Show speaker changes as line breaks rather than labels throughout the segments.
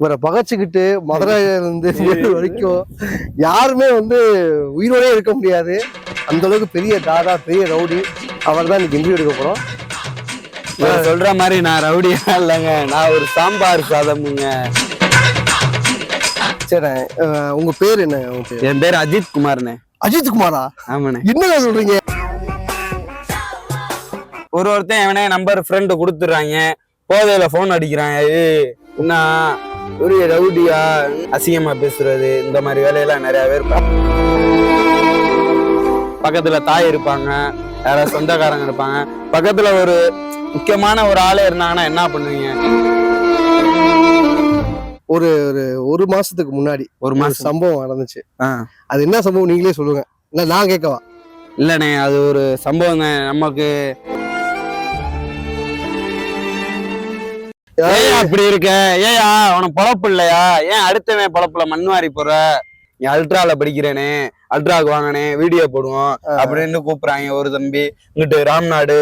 இவரை பகைச்சுக்கிட்டு மதுரையில இருந்து வேலூர் வரைக்கும் யாருமே வந்து உயிரோடே இருக்க முடியாது. அந்த அளவுக்கு பெரிய தாதா பெரிய ரவுடி. அவர் தான் இன்னைக்கு இன்டர்வியூ எடுக்க
இவர் சொல்ற மாதிரி நான் ரவுடியா இல்லைங்க. நான் ஒரு சாம்பார் சாதமுங்க.
சரி உங்க பேர் என்ன
என் பேர் அஜித் குமார்ண்ணே.
அஜித் குமாரா?
ஆமாண்ணே.
என்னங்க சொல்றீங்க?
ஒரு ஒருத்தன் எவனே நம்பர் ஃப்ரெண்டு கொடுத்துட்றாங்க. போதையில ஃபோன் அடிக்கிறான் ஏய் என்ன? ஒரு ரவுடியா அசிங்கமா பேசுறது இந்த மாதிரி வேலையெல்லாம் நிறைய பேர் பா- பக்கத்துல தாய் இருப்பாங்க யாராவது சொந்தக்காரங்க இருப்பாங்க. பக்கத்துல ஒரு முக்கியமான ஒரு ஆளே இருந்தாங்கன்னா என்ன பண்ணுவீங்க?
ஒரு ஒரு ஒரு மாசத்துக்கு முன்னாடி
ஒரு மாசம்.
சம்பவம் நடந்துச்சு. அது என்ன சம்பவம் நீங்களே சொல்லுங்க. இல்ல நான் கேட்கவா?
இல்லண்ணே அது ஒரு சம்பவம் தான். நமக்கு ஏன் அப்படி இருக்க. ஏயா உனக்கு பொழப்பு இல்லையா? ஏன் அடுத்தவன் பொழப்புல மண்வாரி போற? நீ அல்ட்ரால படிக்கிறேனே. அல்ட்ராக்கு வாங்கினே வீடியோ போடுவோம் அப்படின்னு கூப்பிடுறாங்க ஒரு தம்பி. இங்கிட்டு ராம்நாடு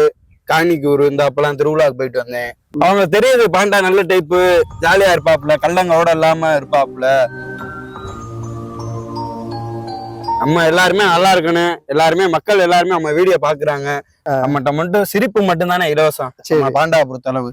காணிக்கூர் இந்த அப்பெல்லாம் திருவிழாக்கு போயிட்டு வந்தேன். அவங்க தெரியுது பாண்டா நல்ல டைப்பு ஜாலியா இருப்பாப்புல கள்ளங்கோட இல்லாம இருப்பாப்புல. நம்ம எல்லாருமே நல்லா இருக்கணும். எல்லாருமே மக்கள் எல்லாருமே நம்ம வீடியோ பாக்குறாங்க. நம்மகிட்ட மட்டும் சிரிப்பு மட்டும் தானே இலவசம் பாண்டா பொறுத்தளவு.